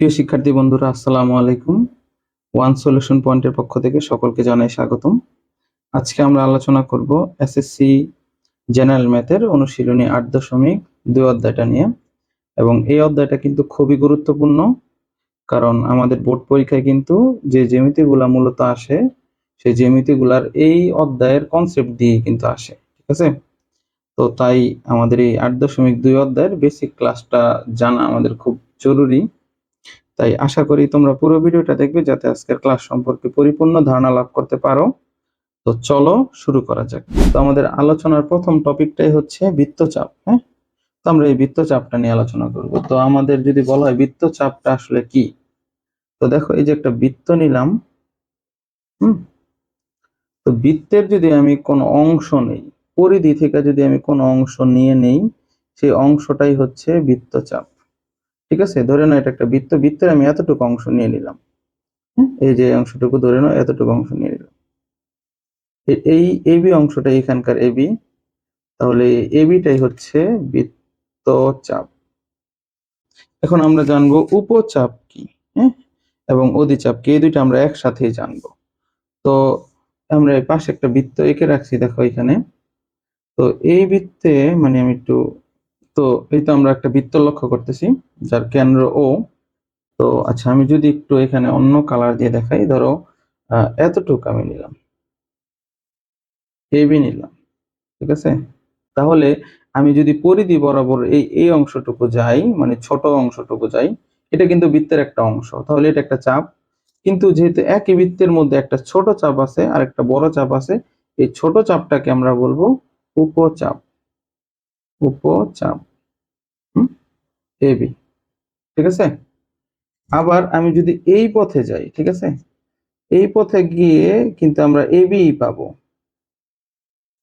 প্রিয় শিক্ষার্থী বন্ধুরা, আসসালামু আলাইকুম। ওয়ান সলিউশন পয়েন্টের পক্ষ থেকে সকলকে জানাই স্বাগতম। আজকে আমরা আলোচনা করব এসএসসি জেনারেল ম্যাথের অনুশীলনী আট দশমিক দুই অধ্যায়টা নিয়ে। এবং এই অধ্যায়টা কিন্তু খুবই গুরুত্বপূর্ণ, কারণ আমাদের বোর্ড পরীক্ষায় কিন্তু যে জ্যামিতিগুলা মূলত আসে, সেই জ্যামিতিগুলার এই অধ্যায়ের কনসেপ্ট দিয়ে কিন্তু আসে, ঠিক আছে? তো তাই আমাদের এই আট দশমিক দুই অধ্যায়ের বেসিক ক্লাসটা জানা আমাদের খুব জরুরি। তাই আশা করি তোমরা পুরো ভিডিওটা দেখবে যাতে আজকের ক্লাস সম্পর্কে পরিপূর্ণ ধারণা লাভ করতে পারো। তো চলো শুরু করা যাক। তো আমাদের আলোচনার প্রথম টপিকটাই হচ্ছে বৃত্তচাপ হ্যাঁ? তো আমরা এই বৃত্তচাপটা নিয়ে আলোচনা করব। তো আমাদের যদি বলা হয় বৃত্তচাপটা আসলে কি? তো দেখো এই যে একটা বৃত্ত নিলাম, হুম? তো বৃত্তের যদি আমি কোনো অংশ নেই, পরিধি থেকে যদি আমি কোনো অংশ নিয়ে নেই, সেই অংশটাই হচ্ছে বৃত্তচাপ। ঠিক আছে? ধরে নাও এটা একটা বৃত্ত। বৃত্তের আমি এতটুকু অংশ নিয়ে নিলাম। এই যে অংশটুকু ধরে নাও এতটুকু অংশ নিয়ে নিলাম। এই এবি অংশটা এখানকার এবি তাহলে এবিটাই হচ্ছে বৃত্তচাপ এখন আমরা জানব উপচাপ কি হ্যাঁ এবং অধিচাপ কি এই দুইটা আমরা একসাথেই জানব। তো আমরা এই পাশে একটা বৃত্ত এঁকে রাখছি দেখো এখানে। তো এই বৃত্তে মানে আমি একটু তো এই তো আমরা একটা বৃত্ত লক্ষ্য করতেছি, যার কেন্দ্র ও তো আচ্ছা আমি যদি একটু এখানে অন্য কালার দিয়ে দেখাই, ধরো এতটুকু আমি নিলাম। এবি নিলাম, ঠিক আছে? তাহলে আমি যদি পরিধি বরাবর এই এই অংশটুকু যাই মানে ছোট অংশটুকু যাই, এটা কিন্তু বৃত্তের একটা অংশ, তাহলে এটা একটা চাপ। কিন্তু যেহেতু একই বৃত্তের মধ্যে একটা ছোট চাপ আছে আর একটা বড় চাপ আছে, এই ছোট চাপটাকে আমরা বলব উপচাপ। উপচাপ। এবি ঠিক আছে? আবার আমি যদি এই পথে যাই, ঠিক আছে? এই পথে গিয়ে কিন্তু আমরা এ এবি পাবো।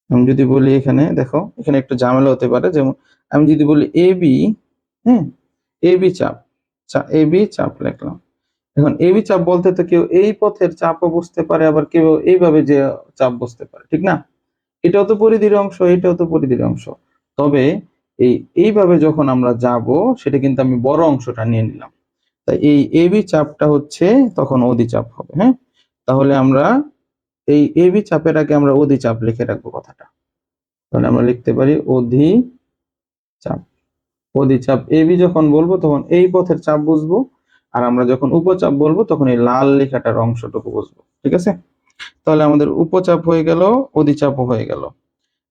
আমি যদি বলি এখানে, দেখো, এখানে একটু ঝামেলা হতে পারে, যেমন আমি যদি বলি এবি হ্যাঁ? এবি চাপ এবি চাপ লিখলাম। এখন এবি চাপ বলতে তো কেউ এই পথের চাপও বুঝতে পারে, আবার কেউ এইভাবে যে চাপ বুঝতে পারে, ঠিক না? এটাও তো পরিধির অংশ, এটাও তো পরিধির অংশ। তবে এই, এইভাবে যখন আমরা যাব, সেটা কিন্তু আমি বড় অংশটা নিয়ে নিলাম। তাই এই এবি চাপটা হচ্ছে তখন অধি চাপ হবে হ্যাঁ? তাহলে আমরা এই এবি চাপের আগে আমরা অধি চাপ লিখে রাখব কথাটা। তাহলে আমরা লিখতে পারি অধি চাপ অধি চাপ এবি যখন বলব, তখন এই পথের চাপ বুঝব, আর আমরা যখন উপচাপ বলব, তখন এই লাল লেখাটার অংশটুকু বুঝব, ঠিক আছে? তাহলে আমাদের উপচাপ হয়ে গেল, অধিচাপও হয়ে গেল।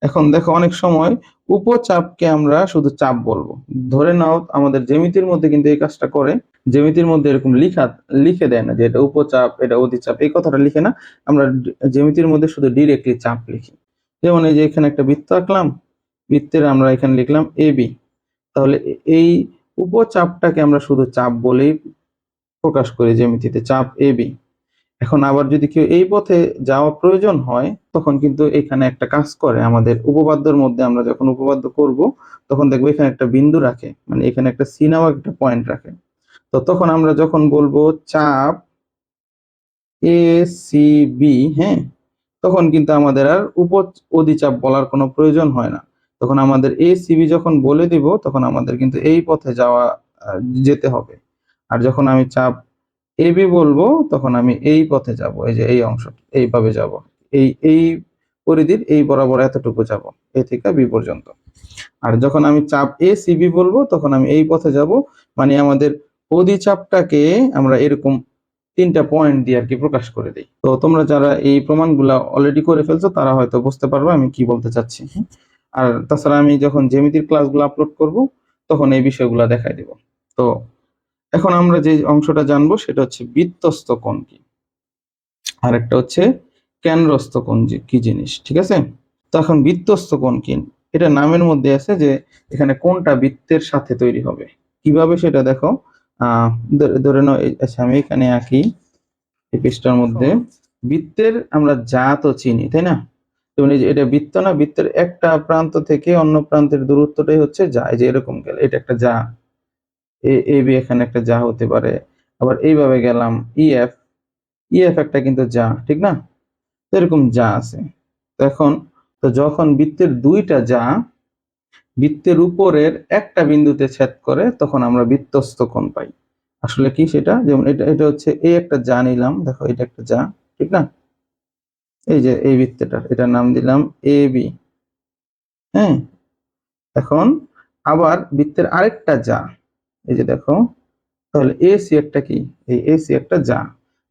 এখন দেখো অনেক সময় উপচাপকে আমরা শুধু চাপ বলব। ধরে নাও আমাদের জ্যামিতির মধ্যে কিন্তু এই কাজটা করে, জ্যামিতির মধ্যে এরকম লিখা, লিখে দেয় না যে এটা উপচাপ, এটা অধিচাপ এই কথাটা লিখে না, আমরা জ্যামিতির মধ্যে শুধু ডিরেক্টলি চাপ লিখি। যেমন এই যে এখানে একটা বৃত্ত আঁকলাম, বৃত্তের আমরা এখানে লিখলাম এ বি তাহলে এই উপচাপটাকে আমরা শুধু চাপ বলেই প্রকাশ করি জ্যামিতিতে, চাপ এবি এখন আবার যদি কেউ এই পথে যাওয়া প্রয়োজন হয়, তখন কিন্তু এখানে একটা কাজ করে। আমাদের উপপাদ্যর মধ্যে আমরা যখন উপপাদ্য করব, তখন দেখব এখানে একটা বিন্দু রাখে মানে এখানে একটা সিনেমা একটা পয়েন্ট রাখে। তো তখন আমরা যখন বলব চাপ এ সি বি হ্যাঁ তখন কিন্তু আমাদের আর উপ অধিচাপ বলার কোনো প্রয়োজন হয় না। তখন আমাদের এ সিবি যখন বলে দিব, তখন আমাদের কিন্তু এই পথে যাওয়া যেতে হবে। আর যখন আমি চাপ এবি বলব, তখন আমি এই পথে যাব, এই যে এই অংশ, এইভাবে যাব। এই এই পরিধির এই বরাবর এতটুকু যাব, এ থেকে বি পর্যন্ত। আর যখন আমি চাপ এ সিবি বলব, তখন আমি এই পথে যাব মানে আমাদের অধিচাপটাকে আমরা এরকম তিনটা পয়েন্ট দিয়ে আর কি প্রকাশ করে দিই। তো তোমরা যারা এই প্রমাণগুলা অলরেডি করে ফেলছো, তারা হয়তো বুঝতে পারবে আমি কি বলতে চাচ্ছি? আর তাছাড়া আমি যখন জ্যামিতির ক্লাসগুলো আপলোড করব, তখন এই বিষয়গুলো দেখাই দিব। তো এখন আমরা যে অংশটা জানব সেটা হচ্ছে বৃত্তস্থ কোণ কি? আর একটা হচ্ছে কেন্দ্রস্থ কোণ যে, কি জিনিস, ঠিক আছে? তো এখন বৃত্তস্থ কোণ কি? এটা নামের মধ্যে আছে যে, এখানে কোনটা বৃত্তের সাথে তৈরি হবে। কীভাবে সেটা দেখো? ধরে- নাও আচ্ছা আমি এখানে আঁকি এই পৃষ্ঠার মধ্যে। বৃত্তের আমরা যা তো চিনি, তাই না? যে, এটা বৃত্ত না, বৃত্তের একটা প্রান্ত থেকে অন্য প্রান্তের দূরত্বটাই হচ্ছে যা, এই যে এরকম গেল, এটা একটা যা। এ বি এখানে একটা যা হতে পারে। আবার এইভাবে গেলাম ইএফ ইএফ একটা কিন্তু যা, ঠিক না? এরকম যা আছে। তো এখন, তো যখন বৃত্তের দুইটা যা বৃত্তের উপরের একটা বিন্দুতে ছেদ করে, তখন আমরা বৃত্তস্থ কোণ পাই। আসলে কি সেটা? যেমন এটা এটা হচ্ছে এ একটা যা নিলাম। দেখো, এটা একটা যা, ঠিক না? এই যে এই বৃত্তটার, এটার নাম দিলাম এ বি হ্যাঁ? এখন আবার বৃত্তের আরেকটা যা এই যে দেখো, তাহলে এ সি একটা কি? এই এ সি একটা যা।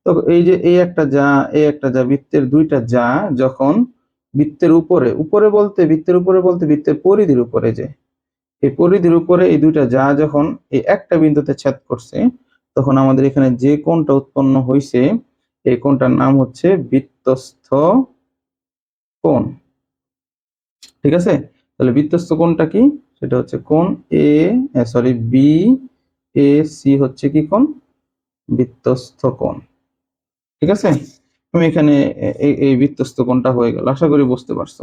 তো এই যে এই একটা যা এই একটা যা, বৃত্তের দুইটা যা, যখন বৃত্তের উপরে উপরে বলতে, বৃত্তের উপরে বলতে বৃত্তের পরিধির উপরে যে, এই পরিধির উপরে এই দুইটা যা যখন এই একটা বিন্দুতে ছেদ করছে, তখন আমাদের এখানে যে কোণটা উৎপন্ন হয়েছে এই কোণটার নাম হচ্ছে বৃত্তস্থ কোণ। ঠিক আছে? তাহলে বৃত্তস্থ কোণটা কি? সেটা হচ্ছে কোন A sorry B A C হচ্ছে কি কোন বৃত্তস্থ কোণ। ঠিক আছে? তুমি এখানে এই বৃত্তস্থ কোণটা হয়ে গেল, আশা করি বুঝতে পারছ।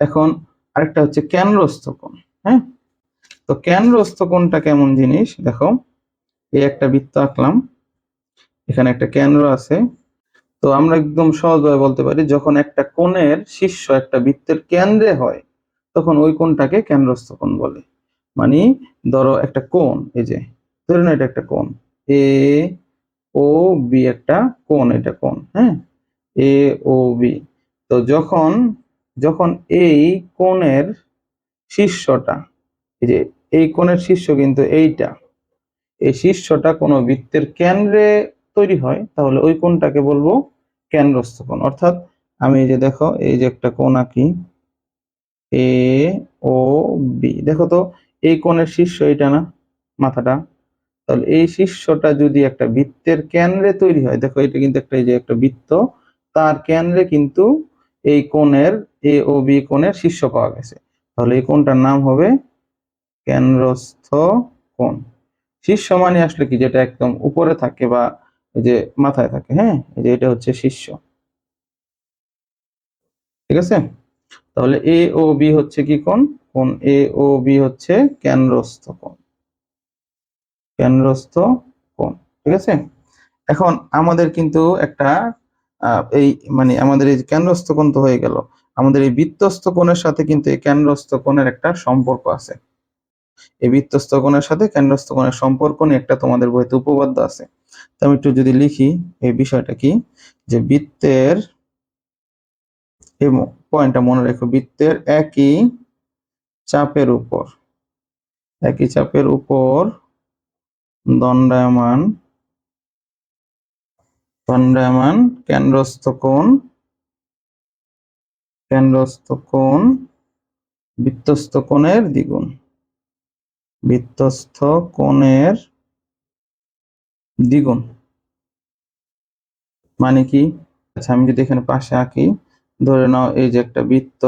এখন আরেকটা হচ্ছে কেন্দ্রস্থ কোণ হ্যাঁ? তো কেন্দ্রস্থ কোণটা কেমন জিনিস? দেখো এই একটা বৃত্ত আঁকলাম, এখানে একটা কেন্দ্র আছে। তো আমরা একদম সহজভাবে বলতে পারি, যখন একটা কোণের শীর্ষ একটা বৃত্তের কেন্দ্রে হয় তখন ওই কোণটাকে কেন্দ্রস্থ কোণ বলে। মানে ধরো একটা কোণ, এই যে, ধরে না এটা একটা কোণ। এ ও বি একটা কোণ, এটা কোণ হ্যাঁ? A O B. তো যখন যখন এই কোণের শীর্ষটা, এই যে, এই কোণের শীর্ষ কিন্তু এইটা, এই শীর্ষটা কোনো বৃত্তের কেন্দ্রে তৈরি হয়, তাহলে ওই কোণটাকে বলব কেন্দ্রস্থ কোণ অর্থাৎ আমি এই যে দেখো, এই যে একটা কোণ আঁকি এ, ও, বি। দেখো তো, এই কোণের শীর্ষ এটা না, মাথাটা? তাহলে এই শীর্ষটা যদি একটা বৃত্তের কেন্দ্রে তৈরি হয়, দেখো এটা কিন্তু একটা এই যে একটা বৃত্ত, তার কেন্দ্রে কিন্তু এই কোণের এ ও বি কোণের শীর্ষ পাওয়া গেছে। তাহলে এই কোণটার নাম হবে কেন্দ্রস্থ কোণ। শীর্ষ মানে আসলে কি? যেটা একদম উপরে থাকে বা যে মাথায় থাকে হ্যাঁ? এই যে এটা হচ্ছে শীর্ষ। ঠিক আছে? তাহলে এ ও বি হচ্ছে কি কোণ? কোণ এ ও বি হচ্ছে কেন্দ্রস্থ কোণ। কেন্দ্রস্থ কোণ, ঠিক আছে? এখন আমাদের কিন্তু একটা এই মানে আমাদের এই কেন্দ্রস্থ কোণ তো হয়ে গেল। আমাদের এই বৃত্তস্থ কোণের সাথে কিন্তু এই কেন্দ্রস্থ কোণের একটা সম্পর্ক আছে। এই বৃত্তস্থ কোণের সাথে কেন্দ্রস্থ কোণের সম্পর্ক নিয়ে একটা তোমাদের বইতে উপপাদ্য আছে। তো আমি একটু যদি লিখি, এই বিষয়টা কি? যে বৃত্তের এই পয়েন্টটা মনে রেখো, বৃত্তের একই চাপের উপর, একই চাপের উপর দণ্ডায়মান দণ্ডায়মান কেন্দ্রস্থ কোণ কেন্দ্রস্থ কোণ বৃত্তস্থ কোণের দ্বিগুণ বৃত্তস্থ কোণের দ্বিগুণ। মানে কি? আচ্ছা আমি যদি এখানে পাশে আঁকি ধরে নাও এই যে একটা বৃত্ত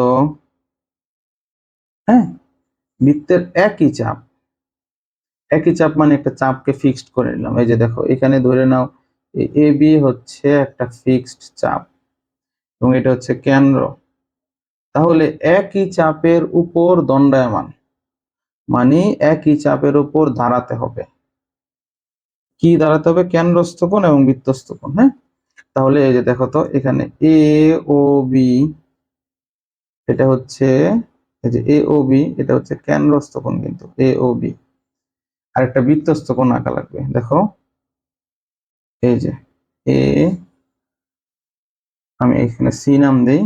হ্যাঁ? বৃত্তের একই চাপ। একই চাপ মানে একটা চাপকে ফিক্সড করে নিলাম। এই যে দেখো, এখানে ধরে নাও এ বি হচ্ছে একটা ফিক্সড চাপ এবং এটা হচ্ছে কেন্দ্র। তাহলে একই চাপের উপর দণ্ডায়মান মানে একই চাপের উপর দাঁড়াতে হবে। কি দাঁড়াতে হবে? কেন্দ্রস্থ কোণ এবং বৃত্তস্থ কোণ হ্যাঁ? তাহলে এই যে দেখো তো, এখানে এ ও বি এটা হচ্ছে, এই যে এ ও বি এটা হচ্ছে কেন্দ্রস্থ কোণ কিন্তু এ ও বি আর একটা বৃত্তস্থ কোণ আঁকা লাগবে, দেখো। এই যে এ আমি এখানে সি নাম দেই।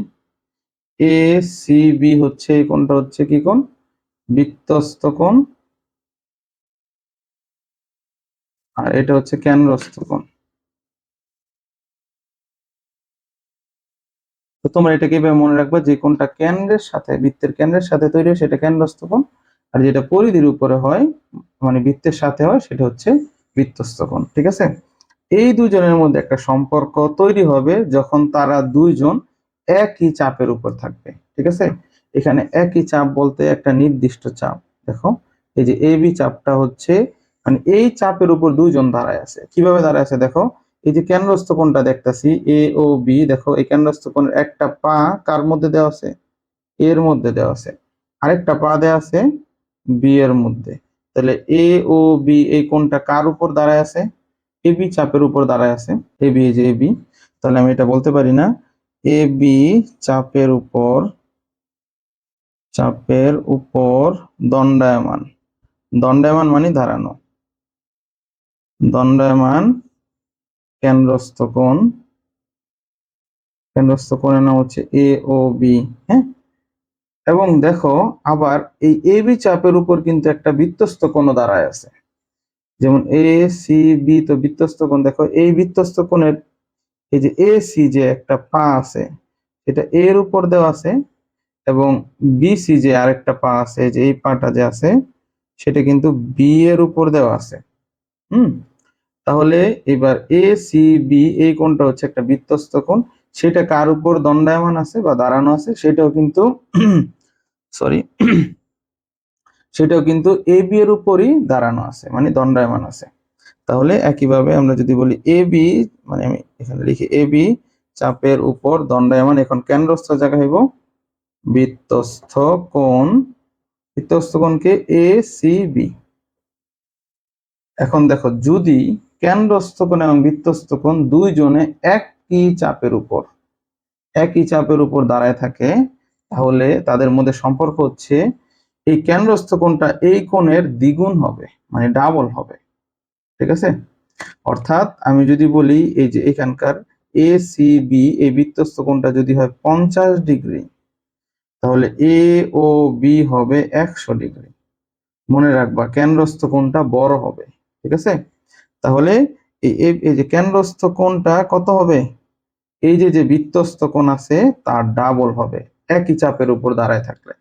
এ সি বি হচ্ছে এই কোণটা হচ্ছে কি কোণ? বৃত্তস্থ কোণ। আর এটা হচ্ছে কেন্দ্রস্থ কোণ। তো তোমরা এটা কীভাবে মনে রাখবে যে কোনটা কেন্দ্রের সাথে, বৃত্তের কেন্দ্রের সাথে তৈরি হয় সেটা কেন্দ্রস্থ কোণ, আর যেটা পরিধির উপরে হয় মানে বৃত্তের সাথে হয় সেটা হচ্ছে বৃত্তস্থ কোণ, ঠিক আছে? এই দুজনের মধ্যে একটা সম্পর্ক তৈরি হবে যখন তারা দুইজন একই চাপের উপর থাকবে, ঠিক আছে? এখানে একই চাপ বলতে একটা নির্দিষ্ট চাপ, দেখো? এই যে এ বি চাপটা হচ্ছে মানে এই চাপের উপর দুইজন দাঁড়ায় আছে। কীভাবে দাঁড়ায় আছে দেখো? এই যে কেন্দ্রস্থ কোণটা দেখতাছি এ ও বি দেখো, এই কেন্দ্রস্থ কোণের একটা পা কার মধ্যে দেওয়া আছে? এর মধ্যে দেওয়া আছে। আরেকটা পা দেওয়া আছে বি এর মধ্যে। তাহলে এ ও বি এই কোণটা কার উপর দাঁড়ায় আছে? এ বি চাপের উপর দাঁড়ায় আছে। এ বি যে এ বি তাহলে আমি এটা বলতে পারি না। এ বি চাপের উপর চাপের উপর দণ্ডায়মান। দণ্ডায়মান মানে দাঁড়ানো দণ্ডায়মান কেন্দ্রস্থ কোণ, কেন্দ্রস্থ কোণের নাম হচ্ছে এ ও বি হ্যাঁ? এবং দেখো, আবার এই এ বি চাপের উপর কিন্তু একটা বৃত্তস্থ কোণ দাঁড়ায় আছে। যেমন এ সি বি তো বৃত্তস্থ কোণ, দেখো, এই বৃত্তস্থ কোণের এই যে এ সি যে একটা পা আছে, এটা এর উপর দেওয়া আছে এবং বিসি যে আরেকটা পা আছে, যে এই পাটা যে আছে, সেটা কিন্তু বি এর উপর দেওয়া আছে। হুম? তাহলে এবার এ সি বি এই কোণটা হচ্ছে একটা বৃত্তস্থ কোণ। সেটা কার উপর দণ্ডায়মান আছে বা দাঁড়ানো আছে, সেটাও কিন্তু সরি সেটাও কিন্তু এ বি এর উপরই দাঁড়ানো আছে মানে দণ্ডায়মান আছে। তাহলে একইভাবে আমরা যদি বলি এ বি মানে আমি এখানে লিখি এ বি চাপের উপর দণ্ডায়মান, এখন কেন্দ্রস্থ জায়গা হইব বৃত্তস্থ কোণ। বৃত্তস্থ কোণকে এ সি বি এখন দেখো, যদি কেন্দ্রস্থ কোণ এবং বৃত্তস্থ কোণ দুইজনে একই চাপের উপর। একই চাপের উপর দাঁড়ায় থাকে, তাহলে তাদের মধ্যে সম্পর্ক হচ্ছে এই কেন্দ্রস্থ কোণটা এই কোণের দ্বিগুণ হবে মানে ডাবল হবে। ঠিক আছে? অর্থাৎ আমি যদি বলি এই যে এখানকার এ সি বি এই বৃত্তস্থ কোণটা যদি হয় পঞ্চাশ ডিগ্রি, তাহলে এ ও বি হবে একশো ডিগ্রি। মনে রাখবা, কেন্দ্রস্থ কোণটা বড় হবে। ঠিক আছে? তাহলে এই যে কেন্দ্রস্থ কোণটা কত হবে? এই যে যে বৃত্তস্থ কোণ আছে, তার ডাবল হবে। একই চাপের উপর দাঁড়ায় থাকলে।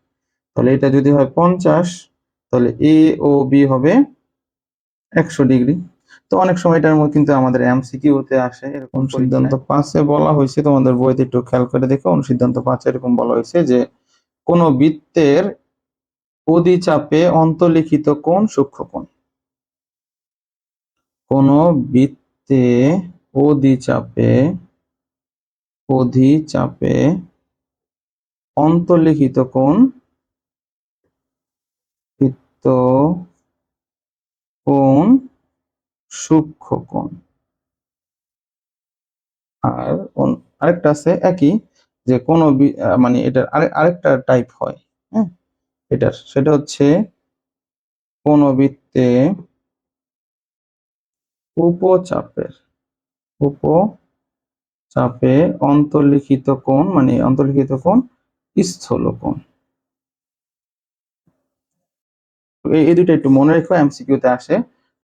তাহলে এটা যদি হয় পঞ্চাশ, তাহলে এ ও বি হবে একশো ডিগ্রি। তো অনেক সময় এটার মধ্যে কিন্তু আমাদের এমসিকিউতে আসে, এরকম সিদ্ধান্ত পাঁচে বলা হয়েছে, তোমাদের বইতে একটু খেয়াল করে দেখো, অনুসিদ্ধান্ত পাঁচে এরকম বলা হয়েছে যে, কোন বৃত্তের অধিচাপে অন্তর্লিখিত কোণ সূক্ষ্ম কোণ। কোন বৃত্তে অধিচাপে অধিচাপে অন্তর্লিখিত কোণ বৃত্ত কোণ সূক্ষ্ম কোণ। আর আরেকটা আছে একই যে কোন মানে এটার আরেকটা টাইপ হয় হ্যাঁ? এটার, সেটা হচ্ছে কোন বৃত্তে উপচাপের, উপচাপে অন্তর্লিখিত কোণ মানে অন্তর্লিখিত কোণ, স্থল কোণ। এই দুটো একটু মনে রেখো এমসিকিউতে আসে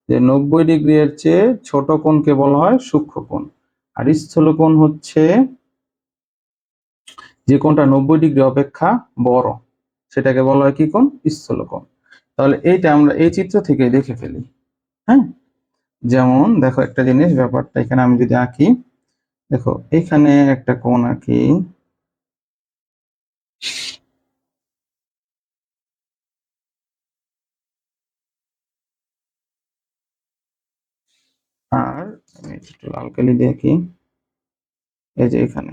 যে নব্বই ডিগ্রি এর চেয়ে ছোট কোণকে বলা হয় সূক্ষ্ম কোণ। আর স্থল কোণ হচ্ছে যে কোণটা নব্বই ডিগ্রি অপেক্ষা বড়, সেটাকে বলা হয় কি কোণ? স্থল কোণ। তাহলে এইটা আমরা এই চিত্র থেকে দেখে ফেলি হ্যাঁ? যেমন, দেখো একটা জিনিস, ব্যাপারটা এখানে আমি যদি আঁকি, দেখো, এখানে একটা কোণ আঁকি। আর আমি একটু লাল কালি দিয়ে আঁকি। এই যে এখানে।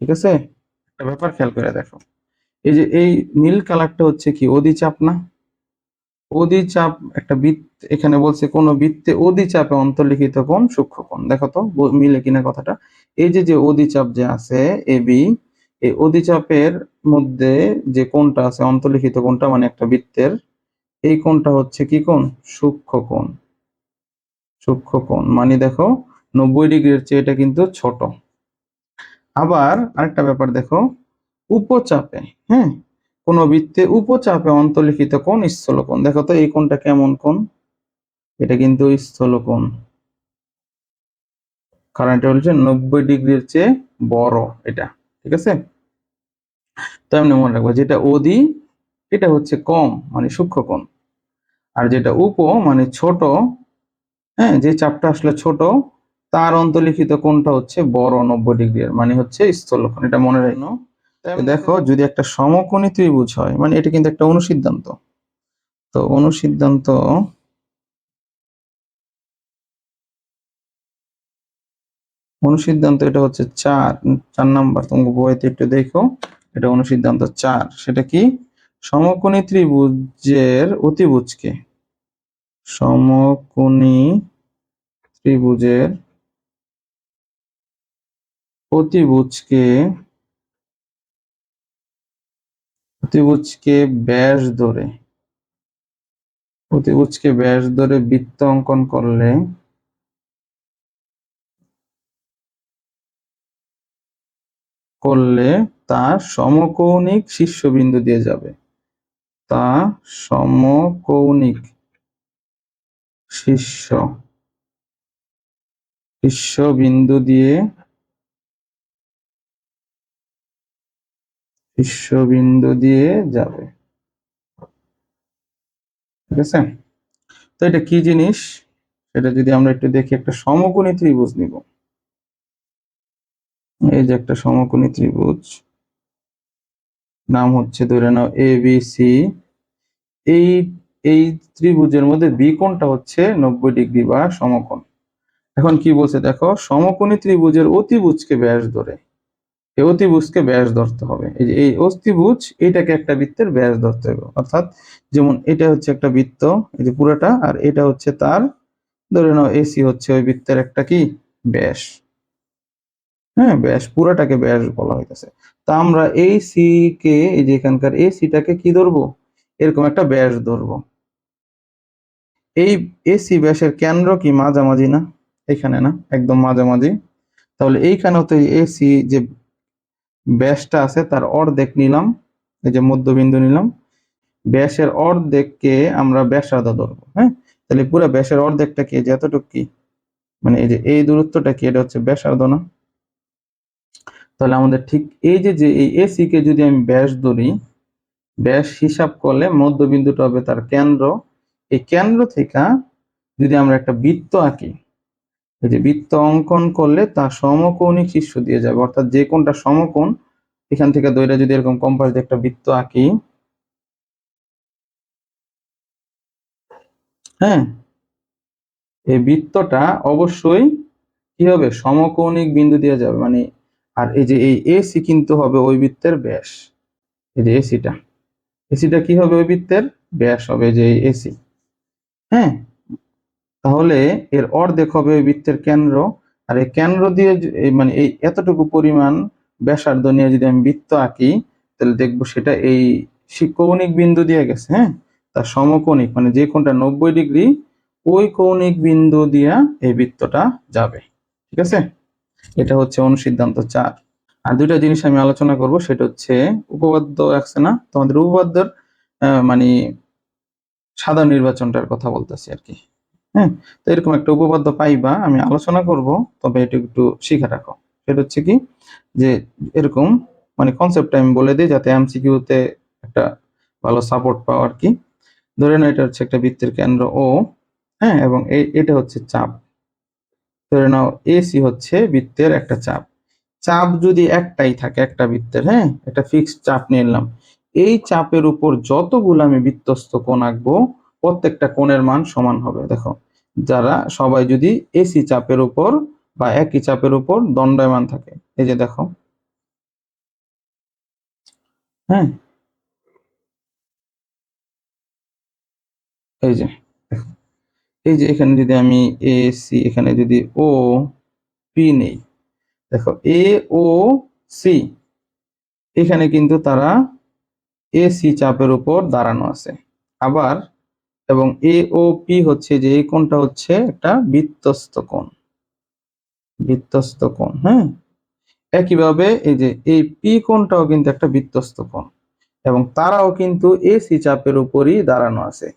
ঠিক আছে? একটা ব্যাপার খেয়াল করে দেখো। এই যে এই নীল কালারটা হচ্ছে কি, অধিচাপ না? অধিচাপ, একটা বৃত্ত, এখানে বলছে কোন বৃত্তে অধিচাপে অন্তর্লিখিত কোন সূক্ষ্ম কোণ দেখো তো মিলে কিনা কথাটা। এই যে যে অধিচাপ যে আছে, এ, বি, এই অধিচাপের মধ্যে যে কোণটা আছে, অন্তর্লিখিত কোণটা মানে একটা বৃত্তের, এই কোণটা হচ্ছে কি কোণ? সূক্ষ্ম কোণ সূক্ষ্ম কোণ মানে দেখো, নব্বই ডিগ্রির চেয়ে এটা কিন্তু ছোট। আবার আরেকটা ব্যাপার দেখো, উপচাপে হ্যাঁ? কোন বৃত্তে উপচাপে অন্তর্লিখিত কোন স্থলকোণ। দেখো তো এই কোণটা কেমন কোণ? এটা কিন্তু স্থলকোণ। কারণ এটা হচ্ছে নব্বই ডিগ্রির চেয়ে বড় এটা, ঠিক আছে? তো এমনি মনে রাখব, যেটা অধি, এটা হচ্ছে কম মানে সূক্ষ্ম কোণ। আর যেটা উপ মানে ছোট হ্যাঁ যে চাপটা আসলে ছোট, তার অন্তলিখিত কোণটা হচ্ছে বড় নব্বই ডিগ্রি মানে হচ্ছে স্থলকোণ। এটা মনে রাখনো দেখো যদি একটা সমকোণী ত্রিভুজ হয় মানে এটা কিন্তু একটা অনুসিদ্ধান্ত। তো অনুসিদ্ধান্ত অনুসিদ্ধান্ত এটা হচ্ছে চার চার নাম্বার। তোমাকে বইতে একটু দেখো এটা অনুসিদ্ধান্ত চার। সেটা কি? সমকোণী ত্রিভুজের অতিভুজকে সমকোণী ত্রিভুজের অতিভুজকে অতিভুজকে ব্যাস ধরে অতিভুজকে ব্যাস ধরে বৃত্ত অঙ্কন করলে করলে তা সমকৌণিক শীর্ষবিন্দু দিয়ে যাবে। তা সমকৌণিক শীর্ষ, শীর্ষবিন্দু দিয়ে শীর্ষবিন্দু দিয়ে যাবে। ঠিক আছে? তো এটা কি জিনিস? সেটা যদি আমরা একটু দেখি, একটা সমকোণী ত্রিভুজ নিব। এই যে একটা সমকোণী ত্রিভুজ। নাম হচ্ছে, ধরে নাও এ বি সি এই এই ত্রিভুজের মধ্যে বি কোণটা হচ্ছে নব্বই ডিগ্রি বা সমকোণ। এখন কি বলছে, দেখো, সমকোণী ত্রিভুজের অতিভুজকে ব্যাস ধরে। এই অতিভুজকে ব্যাস ধরতে হবে। এই যে, এই অতিভুজ এটাকে একটা বৃত্তের ব্যাস ধরতে হবে। অর্থাৎ যেমন এটা হচ্ছে একটা বৃত্ত, এই যে পুরাটা, আর এটা হচ্ছে তার, ধরে নাও এসি হচ্ছে ওই বৃত্তের একটা কি? ব্যাস। হ্যাঁ ব্যাস, পুরাটাকে ব্যাস বলা হইতেছে। তা আমরা এই সি কে, এই যে এখানকার এই সিটাকে কি ধরবো? এরকম একটা ব্যাস ধরবো। এই এসি ব্যাসের কেন্দ্র কি মাঝামাঝি না? এখানে না, একদম মাঝামাঝি। তাহলে এইখানেও তো এসি যে ব্যাসটা আছে, তার অর্ধেক নিলাম। এই যে মধ্যবিন্দু নিলাম। ব্যাসের অর্ধেককে আমরা ব্যাসার্ধ ধরবো হ্যাঁ? তাহলে পুরো ব্যাসের অর্ধেকটা কি? যতটুকু কি? মানে এই যে এই দূরত্বটা কি? এটা হচ্ছে ব্যাসার্ধ না? তাহলে আমাদের ঠিক এই যে যে এই এসি কে যদি আমি ব্যাস ধরি, ব্যাস হিসাব করলে মধ্যবিন্দুটা হবে তার কেন্দ্র। এই কেন্দ্র থেকে যদি আমরা একটা বৃত্ত আঁকি যে বৃত্ত অঙ্কন করলে তা সমকৌণিক শীর্ষ দিয়ে যাবে। অর্থাৎ যে কোনটা সমকোণ, এখান থেকে দইটা যদি এরকম কম্পাস দিয়ে একটা বৃত্ত আঁকি হ্যাঁ এই বৃত্তটা অবশ্যই কি হবে? সমকৌণিক বিন্দু দিয়ে যাবে। মানে আর এই যে এই এসি কিন্তু হবে ওই বৃত্তের ব্যাস। এই যে এসিটা এসিটা কি হবে? ওই বৃত্তের ব্যাস হবে যে এসি হ্যাঁ তাহলে এর অর্ধেক হবে ওই বৃত্তের কেন্দ্র। আর এই কেন্দ্র দিয়ে মানে এই এতটুকু পরিমাণ ব্যাসার্ধ নিয়ে যদি আমি বৃত্ত আঁকি তাহলে দেখব সেটা এই কৌণিক বিন্দু দিয়ে গেছে হ্যাঁ? তার সমকৌণিক মানে যে কোনটা নব্বই ডিগ্রি ওই কৌণিক বিন্দু দিয়া এই বৃত্তটা যাবে। ঠিক আছে? এটা হচ্ছে অনুসিদ্ধান্ত চার। আর দুইটা জিনিস আমি আলোচনা করব সেটা হচ্ছে উপপাদ্য আছে না? তোমাদের উপপাদ্যের আহ, মানে সাধারণ নির্বাচনটার কথা বলতেছি আর কি। হ্যাঁ? তো এরকম একটা উপপাদ্য পাইবা, আমি আলোচনা করব, তবে এটা একটু শিখে রাখো। সেটা হচ্ছে কি, যে এরকম মানে কনসেপ্টটা আমি বলে দিই যাতে এমসিকিউতে একটা ভালো সাপোর্ট পাও আর কি। ধরে নাও এটা হচ্ছে একটা বৃত্তের কেন্দ্র ও হ্যাঁ? এবং এটা হচ্ছে চাপ। ধরে নাও এসি হচ্ছে বৃত্তের একটা চাপ। চাপ যদি একটাই থাকে, একটা বৃত্তের হ্যাঁ? একটা ফিক্সড চাপ নিয়ে নিলাম। এই চাপের উপর যতগুলো আমি বৃত্তস্ত কোণ আঁকবো প্রত্যেকটা কোণের মান সমান হবে। দেখো, যারা সবাই যদি এসি চাপের উপর বা একই চাপের উপর দণ্ডায়মান থাকে, এই যে দেখো। হ্যাঁ? এই যে এই যে এখানে যদি আমি এ সি এখানে যদি ও পি নেই, দেখো এ ও সি এখানে কিন্তু তারা এ সি চাপের উপর দাঁড়ানো আছে। আবার এবং এ ও পি হচ্ছে যে এই কোণটা হচ্ছে একটা বৃত্তস্ত কোণ। বৃত্তস্ত কোণ হ্যাঁ? একইভাবে এই যে এই পি কোণটাও কিন্তু একটা বৃত্তস্ত কোণ এবং তারাও কিন্তু এসি চাপের উপরই দাঁড়ানো আছে।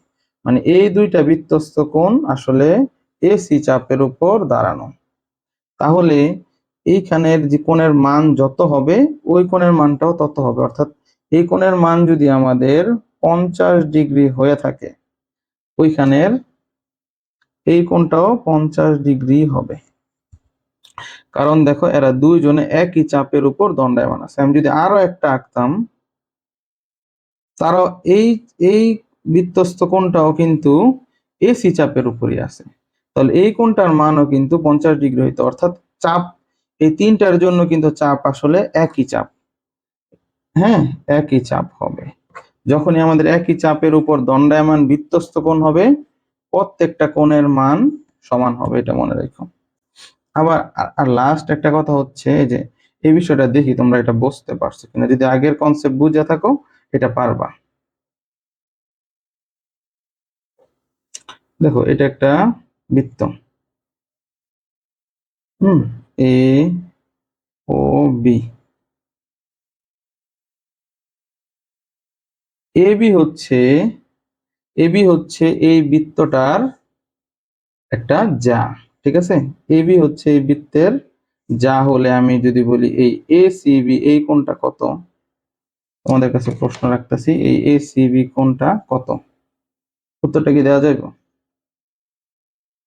মানে এই দুইটা বৃত্তস্ত কোণ আসলে এসি চাপের উপর দাঁড়ানো। তাহলে এইখানের যে কোণের মান যত হবে, ওই কোণের মানটাও তত হবে। অর্থাৎ এই কোণের মান যদি আমাদের পঞ্চাশ ডিগ্রি হয়ে থাকে ওইখানের এই কোণটাও পঞ্চাশ ডিগ্রি হবে। কারণ দেখো, এরা দুইজনে একই চাপের উপর দণ্ডায়মান আছে। আমি যদি আরও একটা আঁকতাম তারা এই এই বৃত্তস্থ কোণটাও কিন্তু এসি চাপের উপরই আছে। তাহলে এই কোণটার মানও কিন্তু পঞ্চাশ ডিগ্রি হইতো, অর্থাৎ চাপ, এই তিনটার জন্য কিন্তু চাপ আসলে একই চাপ। হ্যাঁ একই চাপ হবে। যখনই আমাদের একই চাপের উপর দণ্ডায়মান বৃত্তস্থ কোণ হবে, প্রত্যেকটা কোণের মান সমান হবে, এটা মনে রেখো। আবার আর লাস্ট একটা কথা হচ্ছে যে, এই বিষয়টা দেখি তোমরা এটা বুঝতে পারছ কিনা। যদি আগের কনসেপ্ট বুঝে থাকো, এটা পারবা। দেখো, এটা একটা বৃত্ত। হুম এ ও বি এ বি হচ্ছে এ বি হচ্ছে এই বৃত্তটার একটা যা, ঠিক আছে? এ বি হচ্ছে এই বৃত্তের যা হলে আমি যদি বলি এই এ সি বি এই কোণটা কত? তোমাদের কাছে প্রশ্ন রাখতেছি, এই এ সি বি কোণটা কত? উত্তরটা কি দেওয়া যাবে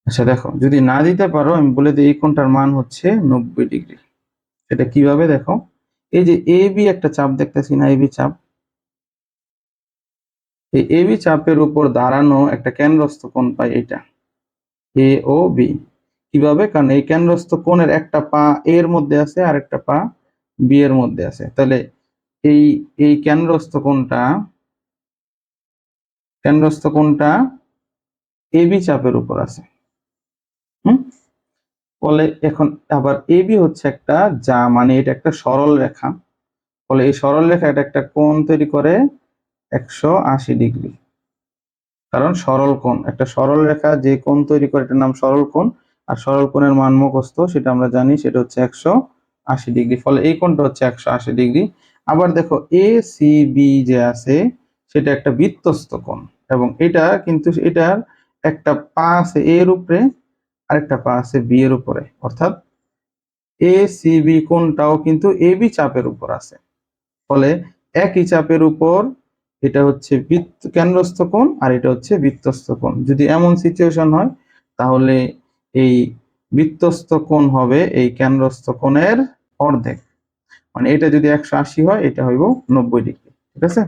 আচ্ছা দেখো, যদি না দিতে পারো, আমি বলে দিই এই কোণটার মান হচ্ছে নব্বই ডিগ্রি। সেটা কীভাবে দেখো? এই যে এ বি একটা চাপ দেখতেছি না এ বি চাপ? এই এ বি চাপের উপর দাঁড়ানো একটা কেন্দ্রস্থ কোণ পাই এটা। এ ও বি কীভাবে? কারণ এই কেন্দ্রস্থ কোণের একটা পা এর মধ্যে আছে আর একটা পা বি এর মধ্যে আছে। তাহলে এই এই কেন্দ্রস্থ কোণটা কেন্দ্রস্থ কোণটা এ বি চাপের উপর আছে। হুম? ফলে এখন আবার এ বি হচ্ছে একটা যা মানে এটা একটা সরল রেখা ফলে এই সরল রেখা এটা একটা কোণ তৈরি করে একশো আশি ডিগ্রি। কারণ সরল কোণ, একটা সরল রেখা যে কোণ তৈরি করে, এটার নাম সরল কোণ, আর সরল কোণের মান মুখস্থ, সেটা আমরা জানি, সেটা হচ্ছে একশো আশি ডিগ্রি। ফলে এই কোণটা হচ্ছে একশো আশি ডিগ্রি। আবার দেখো এ সি বি যে আছে, সেটা একটা বৃত্তস্ত কোণ, এবং এটা কিন্তু এটার একটা পা আছে এর উপরে আরেকটা পা আছে বি এর উপরে। অর্থাৎ এ সি বি কোণটাও কিন্তু এ বি চাপের উপর আছে। ফলে একই চাপের উপর এটা হচ্ছে বৃত্ত কেন্দ্রস্থ কোণ আর এটা হচ্ছে বৃত্তস্থ কোণ। যদি এমন সিচুয়েশন হয়, তাহলে এই বৃত্তস্থ কোণ হবে এই কেন্দ্রস্থ কোণের অর্ধেক। মানে এটা যদি একশো আশি হয়, এটা হইব নব্বই ডিগ্রি, ঠিক আছে?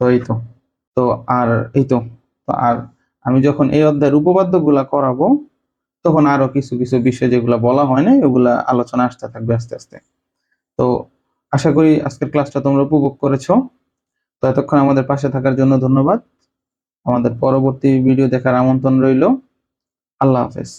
তো এই তো তো আর এই তো আর আমি যখন এই অধ্যায়ের উপপাদ্যগুলা করাবো, তখন আরও কিছু কিছু বিষয় যেগুলো বলা হয় না ওগুলা আলোচনা আসতে থাকবে আস্তে আস্তে। তো আশা করি আজকের ক্লাসটা তোমরা উপভোগ করেছ। তো এতক্ষণ আমাদের পাশে থাকার জন্য ধন্যবাদ। আমাদের পরবর্তী ভিডিও দেখার আমন্ত্রণ রইল। আল্লাহ হাফেজ।